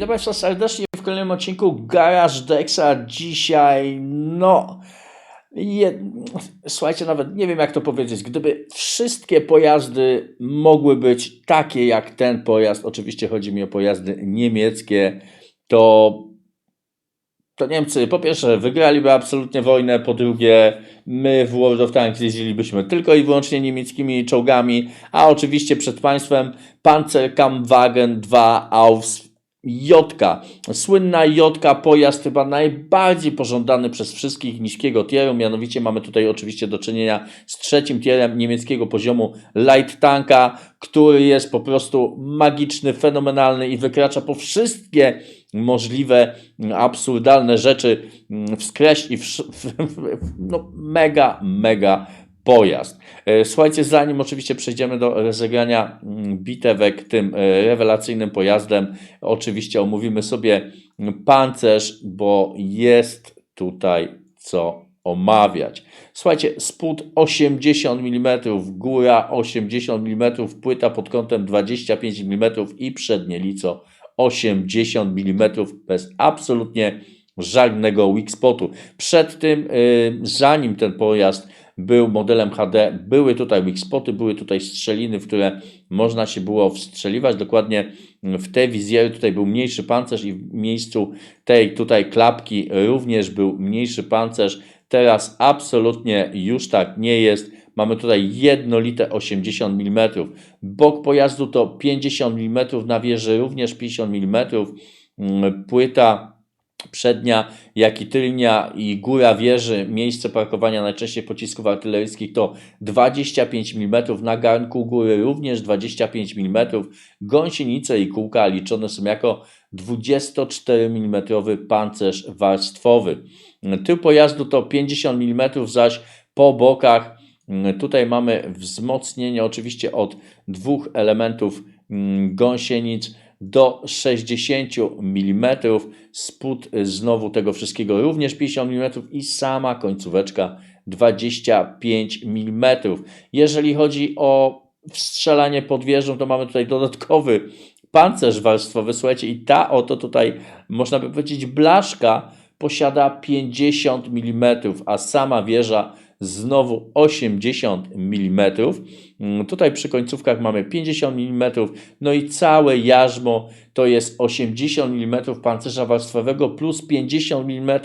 Witam Państwa serdecznie w kolejnym odcinku Garage Dexa. Dzisiaj, no, je, słuchajcie, nawet nie wiem jak to powiedzieć. Gdyby wszystkie pojazdy mogły być takie jak ten pojazd, oczywiście chodzi mi o pojazdy niemieckie, to, to Niemcy po pierwsze wygraliby absolutnie wojnę, po drugie my w World of Tanks jeździlibyśmy tylko i wyłącznie niemieckimi czołgami, a oczywiście przed Państwem Panzerkampfwagen 2 Aufs Jotka. Słynna Jotka, pojazd chyba najbardziej pożądany przez wszystkich niskiego tieru. Mianowicie mamy tutaj oczywiście do czynienia z trzecim tierem niemieckiego poziomu Light Tanka, który jest po prostu magiczny, fenomenalny i wykracza po wszystkie możliwe, absurdalne rzeczy wskreś i w, w, w, no, mega, mega pojazd. E, Słuchajcie, zanim oczywiście przejdziemy do rozegrania mm, bitewek tym e, rewelacyjnym pojazdem, oczywiście omówimy sobie pancerz, bo jest tutaj co omawiać. Słuchajcie, spód 80 mm, góra 80 mm, płyta pod kątem 25 mm i przednie lico 80 mm bez absolutnie żadnego weak spotu. Przed tym, yy, zanim ten pojazd był modelem HD, były tutaj weak spoty, były tutaj strzeliny, w które można się było wstrzeliwać. Dokładnie w te wizjery tutaj był mniejszy pancerz i w miejscu tej tutaj klapki również był mniejszy pancerz. Teraz absolutnie już tak nie jest. Mamy tutaj jednolite 80 mm. Bok pojazdu to 50 mm, na wieży również 50 mm. Płyta przednia, jak i tylnia i góra wieży, miejsce parkowania najczęściej pocisków artyleryjskich to 25 mm, na garnku góry również 25 mm, gąsienice i kółka liczone są jako 24 mm pancerz warstwowy. Tył pojazdu to 50 mm, zaś po bokach tutaj mamy wzmocnienie oczywiście od dwóch elementów gąsienic, do 60 mm, spód znowu tego wszystkiego również 50 mm i sama końcóweczka 25 mm. Jeżeli chodzi o wstrzelanie pod wieżą, to mamy tutaj dodatkowy pancerz warstwowy, słuchajcie, i ta oto tutaj, można by powiedzieć, blaszka posiada 50 mm, a sama wieża znowu 80 mm. Tutaj przy końcówkach mamy 50 mm, no i całe jarzmo to jest 80 mm pancerza warstwowego plus 50 mm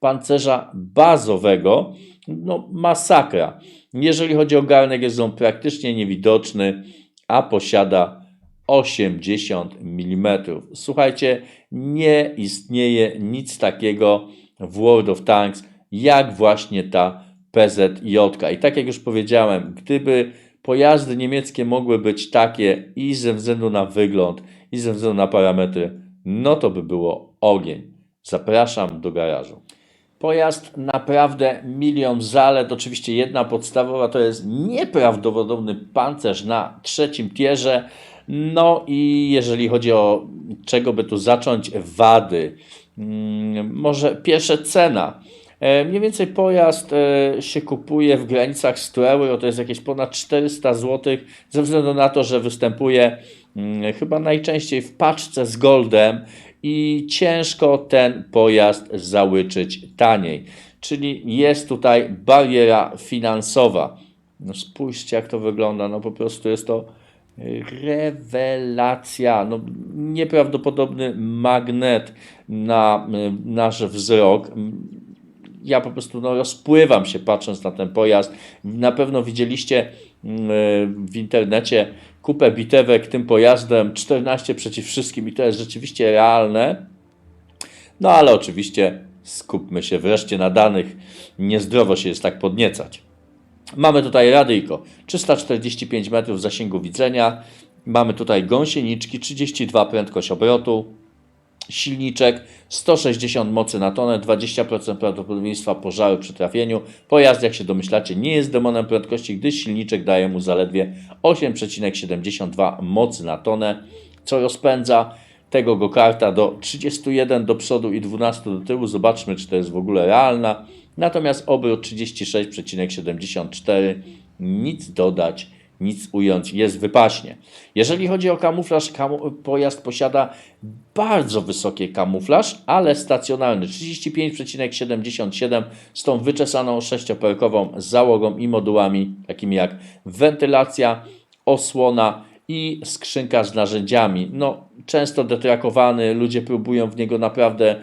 pancerza bazowego. No masakra. Jeżeli chodzi o garnek, jest on praktycznie niewidoczny, a posiada 80 mm. Słuchajcie, nie istnieje nic takiego w World of Tanks, jak właśnie ta PZJ. I tak jak już powiedziałem, gdyby pojazdy niemieckie mogły być takie i ze względu na wygląd, i ze względu na parametry, no to by było ogień. Zapraszam do garażu. Pojazd naprawdę milion zalet. Oczywiście jedna podstawowa to jest nieprawdopodobny pancerz na trzecim tierze. No i jeżeli chodzi o czego by tu zacząć, wady. Hmm, może pierwsze cena. E, mniej więcej pojazd e, się kupuje w granicach 100 euro, to jest jakieś ponad 400 zł, ze względu na to, że występuje mm, chyba najczęściej w paczce z goldem i ciężko ten pojazd załyczyć taniej. Czyli jest tutaj bariera finansowa. No spójrzcie, jak to wygląda. No po prostu jest to rewelacja. No, nieprawdopodobny magnet na e, nasz wzrok ja po prostu no, rozpływam się patrząc na ten pojazd. Na pewno widzieliście mm, w internecie kupę bitewek tym pojazdem 14 przeciw wszystkim i to jest rzeczywiście realne. No ale oczywiście skupmy się wreszcie na danych. Niezdrowo się jest tak podniecać. Mamy tutaj radyjko 345 metrów zasięgu widzenia. Mamy tutaj gąsieniczki 32 prędkość obrotu silniczek, 160 mocy na tonę, 20% prawdopodobieństwa pożaru przy trafieniu. Pojazd, jak się domyślacie, nie jest demonem prędkości, gdyż silniczek daje mu zaledwie 8,72 mocy na tonę, co rozpędza tego go karta do 31 do przodu i 12 do tyłu. Zobaczmy, czy to jest w ogóle realna. Natomiast obrót 36,74. Nic dodać, nic ująć, jest wypaśnie. Jeżeli chodzi o kamuflaż, kamu pojazd posiada bardzo wysoki kamuflaż, ale stacjonarny 35,77 z tą wyczesaną sześcioperkową załogą i modułami takimi jak wentylacja, osłona i skrzynka z narzędziami. No, często detrakowany, ludzie próbują w niego naprawdę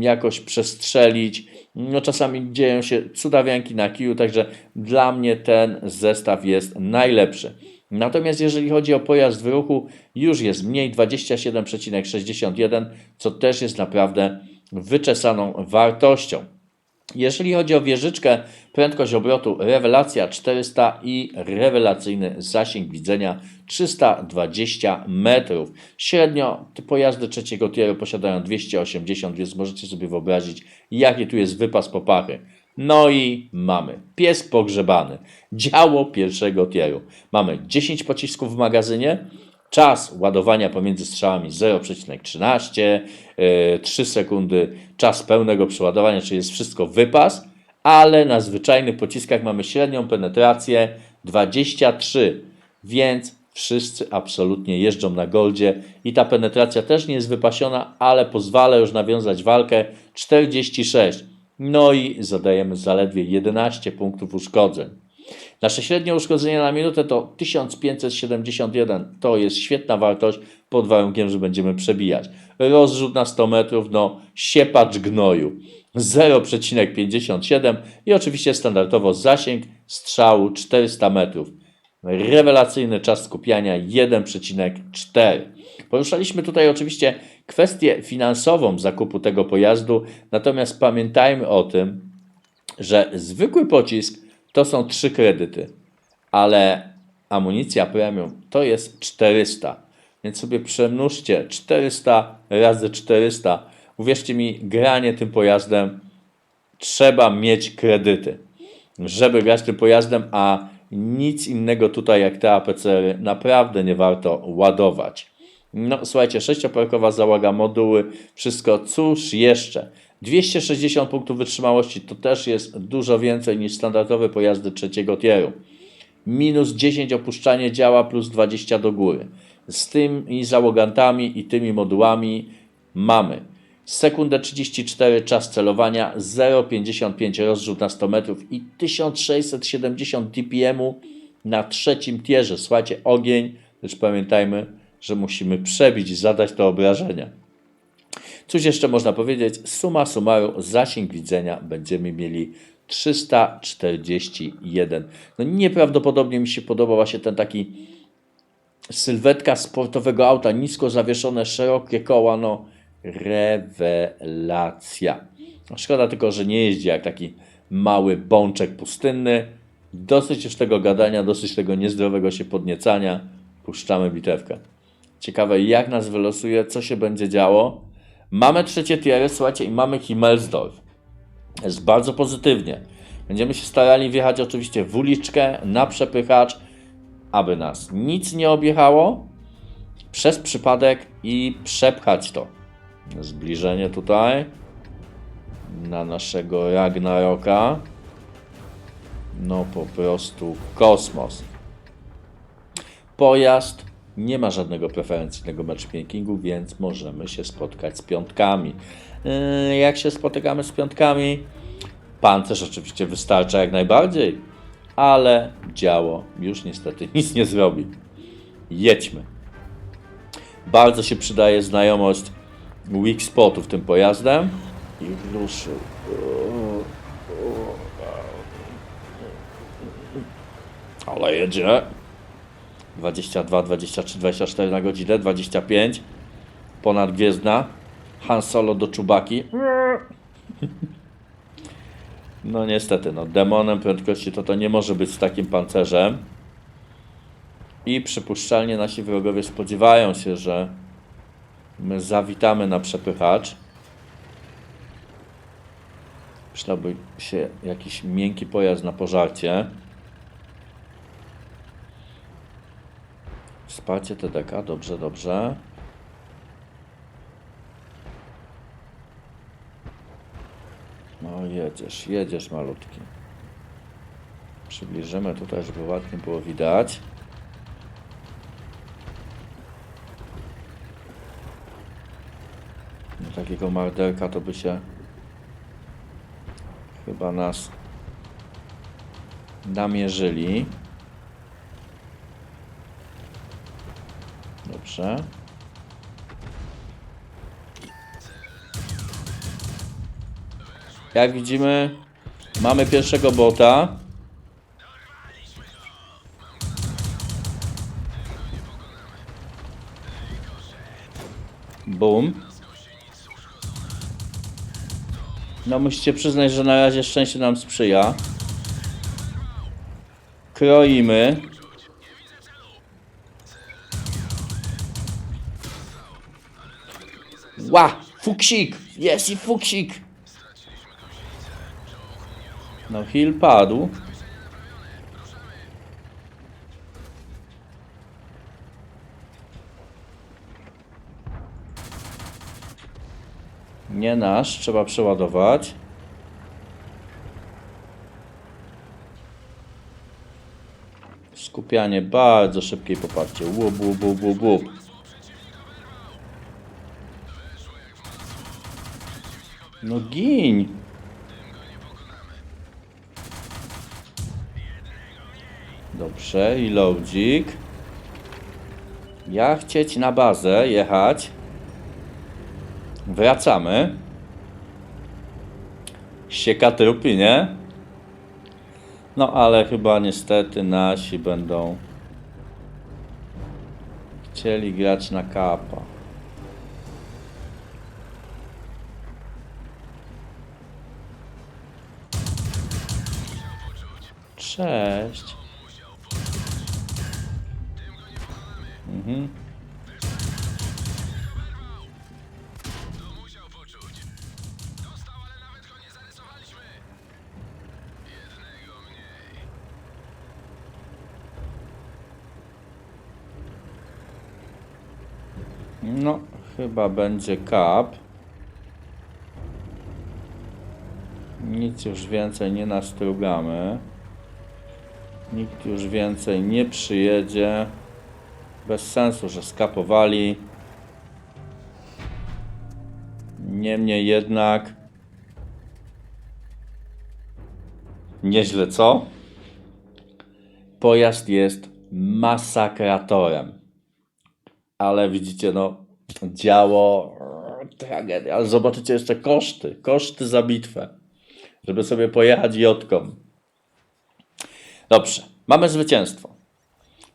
jakoś przestrzelić. No, czasami dzieją się cudawianki na kiju, także dla mnie ten zestaw jest najlepszy. Natomiast jeżeli chodzi o pojazd w ruchu, już jest mniej 27,61, co też jest naprawdę wyczesaną wartością. Jeżeli chodzi o wieżyczkę, prędkość obrotu rewelacja 400 i rewelacyjny zasięg widzenia 320 metrów. Średnio te pojazdy trzeciego tieru posiadają 280, więc możecie sobie wyobrazić, jaki tu jest wypas popachy. No i mamy pies pogrzebany, działo pierwszego tieru. Mamy 10 pocisków w magazynie, Czas ładowania pomiędzy strzałami 0,13, yy, 3 sekundy, czas pełnego przeładowania, czyli jest wszystko wypas, ale na zwyczajnych pociskach mamy średnią penetrację 23, więc wszyscy absolutnie jeżdżą na goldzie i ta penetracja też nie jest wypasiona, ale pozwala już nawiązać walkę 46. No i zadajemy zaledwie 11 punktów uszkodzeń. Nasze średnie uszkodzenie na minutę to 1571. To jest świetna wartość pod warunkiem, że będziemy przebijać. Rozrzut na 100 metrów, no siepacz gnoju 0,57 i oczywiście standardowo zasięg strzału 400 metrów. Rewelacyjny czas skupiania 1,4. Poruszaliśmy tutaj oczywiście kwestię finansową zakupu tego pojazdu, natomiast pamiętajmy o tym, że zwykły pocisk to są trzy kredyty, ale amunicja premium to jest 400. Więc sobie przemnóżcie 400 razy 400. Uwierzcie mi, granie tym pojazdem trzeba mieć kredyty, żeby grać tym pojazdem, a nic innego tutaj jak te APCR naprawdę nie warto ładować. No słuchajcie, sześcioparkowa załoga, moduły, wszystko. Cóż jeszcze? 260 punktów wytrzymałości to też jest dużo więcej niż standardowe pojazdy trzeciego tieru. Minus 10 opuszczanie działa plus 20 do góry. Z tymi załogantami i tymi modułami mamy sekundę 34 czas celowania, 0,55 rozrzut na 100 metrów i 1670 dpm na trzecim tierze. Słuchajcie, ogień, lecz pamiętajmy, że musimy przebić zadać te obrażenia. Cóż jeszcze można powiedzieć? Suma summarum, zasięg widzenia będziemy mieli 341. No nieprawdopodobnie mi się podobał właśnie ten taki sylwetka sportowego auta, nisko zawieszone, szerokie koła, no rewelacja. No, szkoda tylko, że nie jeździ jak taki mały bączek pustynny. Dosyć już tego gadania, dosyć tego niezdrowego się podniecania. Puszczamy bitewkę. Ciekawe jak nas wylosuje, co się będzie działo. Mamy trzecie tiery, słuchajcie, i mamy Himmelsdorf. Jest bardzo pozytywnie. Będziemy się starali wjechać oczywiście w uliczkę, na przepychacz, aby nas nic nie objechało, przez przypadek i przepchać to. Zbliżenie tutaj na naszego Ragnaroka. No po prostu kosmos. Pojazd nie ma żadnego preferencyjnego matchmakingu, więc możemy się spotkać z piątkami. Yy, jak się spotykamy z piątkami? Pancerz oczywiście wystarcza jak najbardziej, ale działo już niestety nic nie zrobi. Jedźmy. Bardzo się przydaje znajomość weak spotów tym pojazdem. I ruszył. Ale jedzie. 22, 23, 24 na godzinę, 25. Ponad gwiezdna. Han Solo do Czubaki. No niestety, no demonem prędkości to to nie może być z takim pancerzem. I przypuszczalnie nasi wrogowie spodziewają się, że my zawitamy na przepychacz. Przydałby się jakiś miękki pojazd na pożarcie. Wsparcie TDK, dobrze, dobrze. No jedziesz, jedziesz malutki. Przybliżymy tutaj, żeby ładnie było widać. No, takiego marderka to by się chyba nas namierzyli. Dobrze. Jak widzimy, mamy pierwszego bota. Boom. No musicie przyznać, że na razie szczęście nam sprzyja. Kroimy. Ła! Fuksik! Jest i fuksik! No heal padł. Nie nasz, trzeba przeładować. Skupianie bardzo szybkie poparcie. Łup, łup, łup, łup, łup. No gin. Dobrze, i loadzik. Ja chcieć na bazę jechać. Wracamy. Sieka trupy, nie? No ale chyba niestety nasi będą chcieli grać na kapa. Cześć. Mhm. No, chyba będzie kap. Nic już więcej nie nastrugamy. Nikt już więcej nie przyjedzie. Bez sensu, że skapowali. Niemniej jednak. Nieźle, co? Pojazd jest masakratorem. Ale widzicie, no, działo tragedia. Ale zobaczycie jeszcze koszty. Koszty za bitwę. Żeby sobie pojechać jotką. Dobrze, mamy zwycięstwo.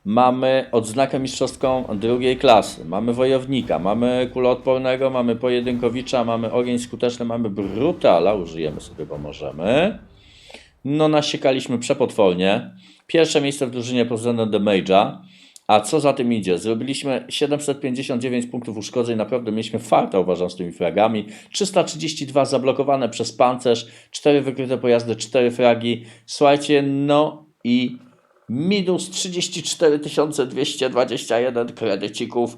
Mamy odznakę mistrzowską drugiej klasy, mamy wojownika, mamy kuloodpornego, mamy pojedynkowicza, mamy ogień skuteczny, mamy brutala, użyjemy sobie, bo możemy. No nasiekaliśmy przepotwornie. Pierwsze miejsce w drużynie pod względem damage'a. A co za tym idzie? Zrobiliśmy 759 punktów uszkodzeń, naprawdę mieliśmy farta uważam z tymi fragami. 332 zablokowane przez pancerz, 4 wykryte pojazdy, 4 fragi. Słuchajcie, no i minus 34 221 kredycików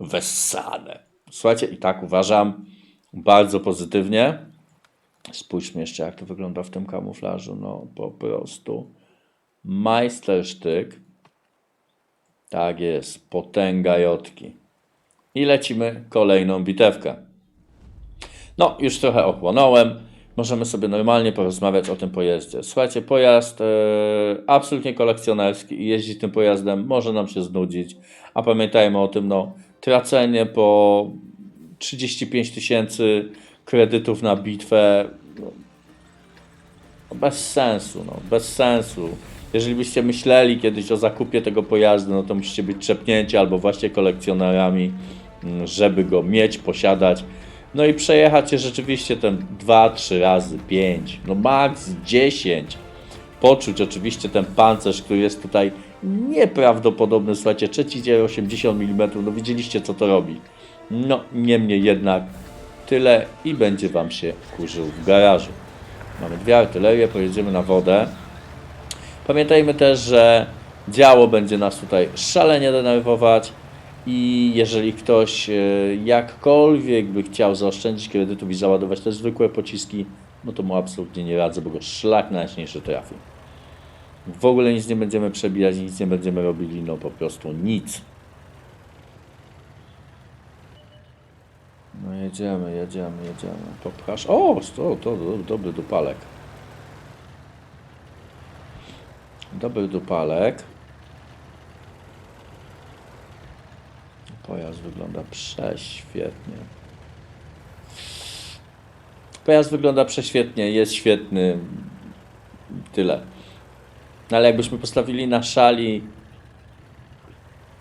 wessane. Słuchajcie, i tak uważam bardzo pozytywnie. Spójrzmy jeszcze, jak to wygląda w tym kamuflażu. No po prostu majstersztyk. Tak jest, potęga jotki. I lecimy kolejną bitewkę. No, już trochę ochłonąłem. Możemy sobie normalnie porozmawiać o tym pojeździe. Słuchajcie, pojazd e, absolutnie kolekcjonerski i jeździć tym pojazdem może nam się znudzić. A pamiętajmy o tym, no, tracenie po 35 tysięcy kredytów na bitwę no, no bez sensu, no, bez sensu. Jeżeli byście myśleli kiedyś o zakupie tego pojazdu, no to musicie być trzepnięci albo właśnie kolekcjonerami, mm, żeby go mieć, posiadać. No i przejechać się rzeczywiście ten 2-3 razy, 5, no max 10. Poczuć oczywiście ten pancerz, który jest tutaj nieprawdopodobny. Słuchajcie, trzeci dzień 80 mm, no widzieliście co to robi. No niemniej jednak tyle i będzie Wam się kurzył w garażu. Mamy dwie artylerie, pojedziemy na wodę. Pamiętajmy też, że działo będzie nas tutaj szalenie denerwować i jeżeli ktoś e, jakkolwiek by chciał zaoszczędzić kredytów i załadować te zwykłe pociski, no to mu absolutnie nie radzę, bo go szlak najjaśniejszy trafi. W ogóle nic nie będziemy przebijać, nic nie będziemy robili, no po prostu nic. No jedziemy, jedziemy, jedziemy. Popchasz. O, to, to do- dobry dupalek. Dobry dupalek. Pojazd wygląda prześwietnie. Pojazd wygląda prześwietnie, jest świetny. Tyle. No Ale jakbyśmy postawili na szali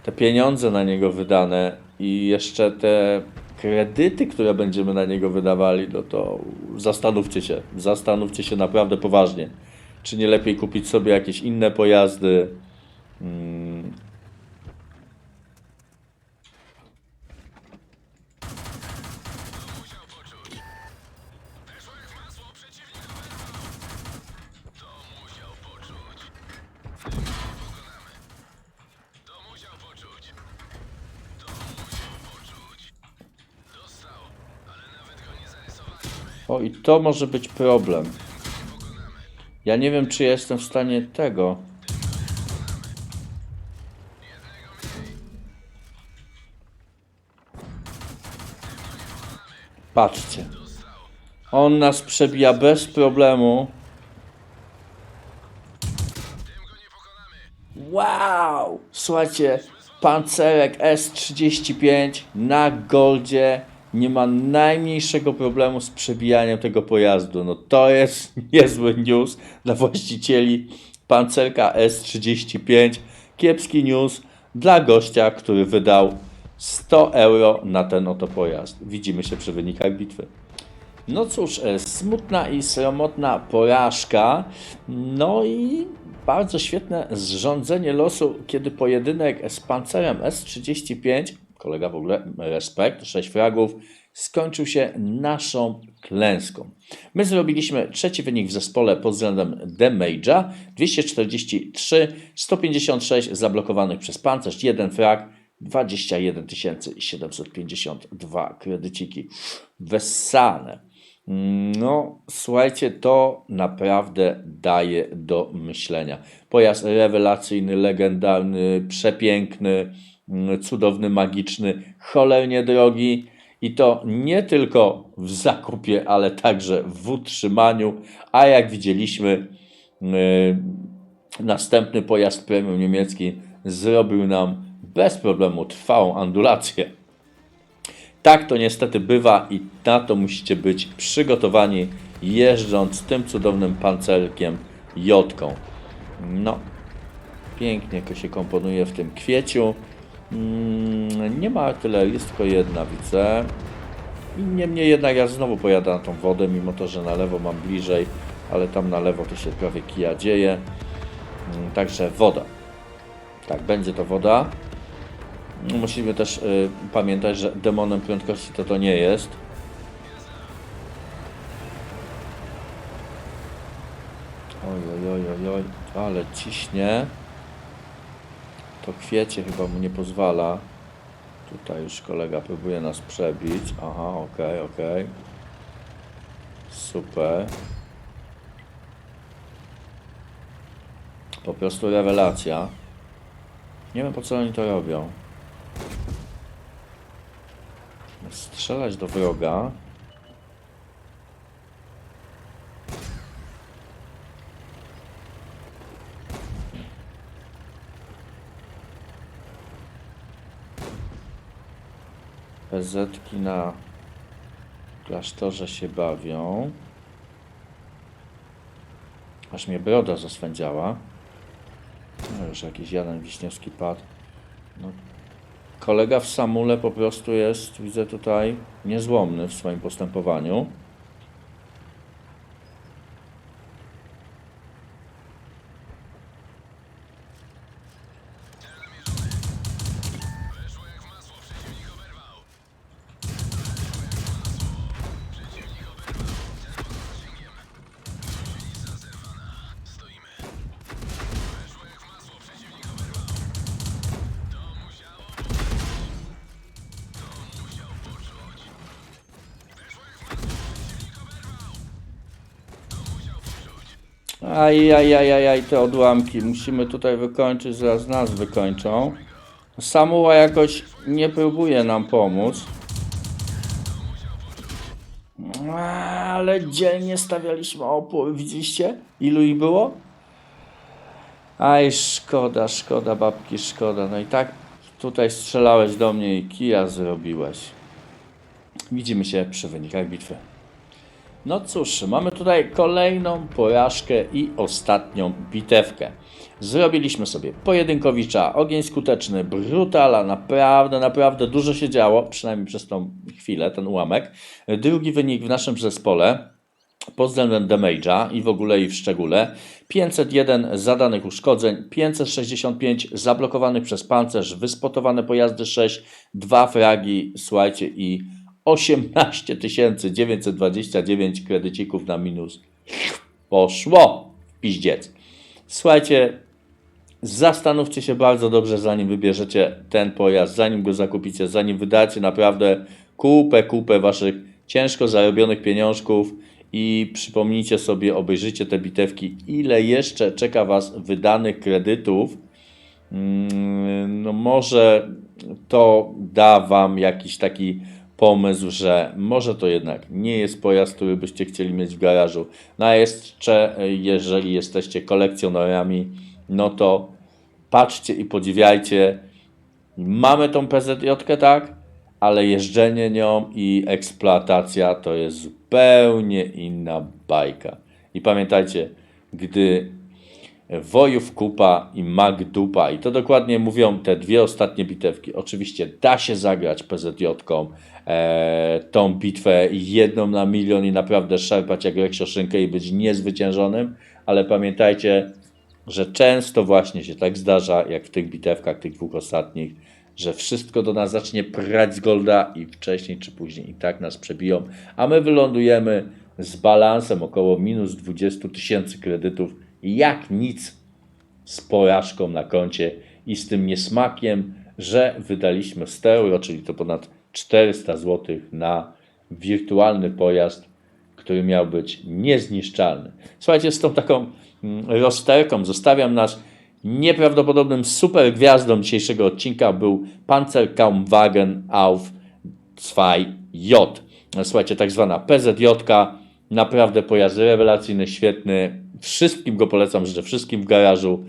te pieniądze na niego wydane i jeszcze te kredyty, które będziemy na niego wydawali, no to zastanówcie się, zastanówcie się naprawdę poważnie. Czy nie lepiej kupić sobie jakieś inne pojazdy? Mm. O, i to może być problem. Ja nie wiem, czy jestem w stanie tego. Patrzcie. On nas przebija bez problemu. Wow! Słuchajcie, pancerek S35 na Goldzie nie ma najmniejszego problemu z przebijaniem tego pojazdu. No to jest niezły news dla właścicieli pancerka S35. Kiepski news dla gościa, który wydał 100 euro na ten oto pojazd. Widzimy się przy wynikach bitwy. No cóż, e, smutna i sromotna porażka. No i bardzo świetne zrządzenie losu, kiedy pojedynek z pancerem S35, kolega w ogóle respekt, 6 fragów, skończył się naszą klęską. My zrobiliśmy trzeci wynik w zespole pod względem damage'a, 243, 156 zablokowanych przez pancerz, 1 frag, 21 752 kredyciki. Wessane. No, słuchajcie, to naprawdę daje do myślenia. Pojazd rewelacyjny, legendarny, przepiękny, cudowny, magiczny, cholernie drogi i to nie tylko w zakupie, ale także w utrzymaniu, a jak widzieliśmy, yy, następny pojazd premium niemiecki zrobił nam bez problemu trwałą andulację. Tak to niestety bywa i na to musicie być przygotowani jeżdżąc tym cudownym pancerkiem Jotką. No, pięknie to się komponuje w tym kwieciu. Mm, Nie ma artylerii, jest tylko jedna, widzę. I Niemniej jednak ja znowu pojadę na tą wodę, mimo to, że na lewo mam bliżej, ale tam na lewo to się prawie kija dzieje. Mm, Także woda. Tak, będzie to woda. Musimy też y, pamiętać, że demonem prędkości to to nie jest. Oj, oj, oj, oj, oj, ale ciśnie. To kwiecie chyba mu nie pozwala. Tutaj już kolega próbuje nas przebić. Aha, okej, okej. Super. Po prostu rewelacja. Nie wiem po co oni to robią. Strzelać do wroga. PZ-ki na klasztorze się bawią. Aż mnie broda zaswędziała. No już jakiś jeden wiśniewski padł. No, kolega w Samule po prostu jest, widzę tutaj, niezłomny w swoim postępowaniu. Ajajajajaj, te odłamki. Musimy tutaj wykończyć, zaraz nas wykończą. Samuła jakoś nie próbuje nam pomóc. Ale dzielnie stawialiśmy opór, widzieliście? Ilu ich było? Aj, szkoda, szkoda, babki, szkoda. No i tak tutaj strzelałeś do mnie i kija zrobiłeś. Widzimy się przy wynikach bitwy. No cóż, mamy tutaj kolejną porażkę i ostatnią bitewkę. Zrobiliśmy sobie pojedynkowicza, ogień skuteczny, brutala, naprawdę, naprawdę dużo się działo, przynajmniej przez tą chwilę, ten ułamek. Drugi wynik w naszym zespole pod względem damage'a i w ogóle i w szczególe 501 zadanych uszkodzeń, 565 zablokowanych przez pancerz, wyspotowane pojazdy 6, 2 fragi, słuchajcie i 18 929 kredycików na minus. Poszło piździec. Słuchajcie, zastanówcie się bardzo dobrze, zanim wybierzecie ten pojazd, zanim go zakupicie, zanim wydacie naprawdę kupę, kupę waszych ciężko zarobionych pieniążków i przypomnijcie sobie, obejrzyjcie te bitewki, ile jeszcze czeka was wydanych kredytów. Mm, No może to da wam jakiś taki pomysł, że może to jednak nie jest pojazd, który byście chcieli mieć w garażu. No a jeszcze, jeżeli jesteście kolekcjonerami, no to patrzcie i podziwiajcie. Mamy tą PZJ, tak, ale jeżdżenie nią i eksploatacja to jest zupełnie inna bajka. I pamiętajcie, gdy Wojów kupa i mag dupa. I to dokładnie mówią te dwie ostatnie bitewki. Oczywiście da się zagrać PZJ-ką e, tą bitwę jedną na milion i naprawdę szarpać jak reksioszynkę i być niezwyciężonym, ale pamiętajcie, że często właśnie się tak zdarza, jak w tych bitewkach, tych dwóch ostatnich, że wszystko do nas zacznie prać z golda i wcześniej czy później i tak nas przebiją, a my wylądujemy z balansem około minus 20 tysięcy kredytów jak nic z porażką na koncie i z tym niesmakiem, że wydaliśmy 100 euro, czyli to ponad 400 zł na wirtualny pojazd, który miał być niezniszczalny. Słuchajcie, z tą taką mm, rozterką zostawiam nas nieprawdopodobnym super gwiazdą dzisiejszego odcinka był Panzerkampfwagen auf 2J. Słuchajcie, tak zwana PZJ, naprawdę pojazd rewelacyjny, świetny. Wszystkim go polecam, życzę wszystkim w garażu.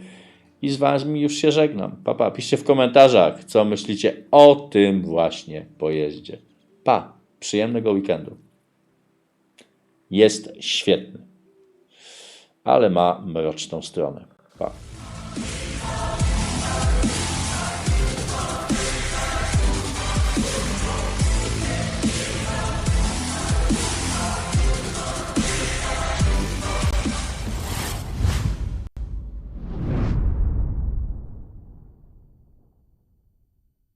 I z Wami już się żegnam. Papa, piszcie w komentarzach, co myślicie o tym właśnie pojeździe. Pa, przyjemnego weekendu. Jest świetny, ale ma mroczną stronę. Pa.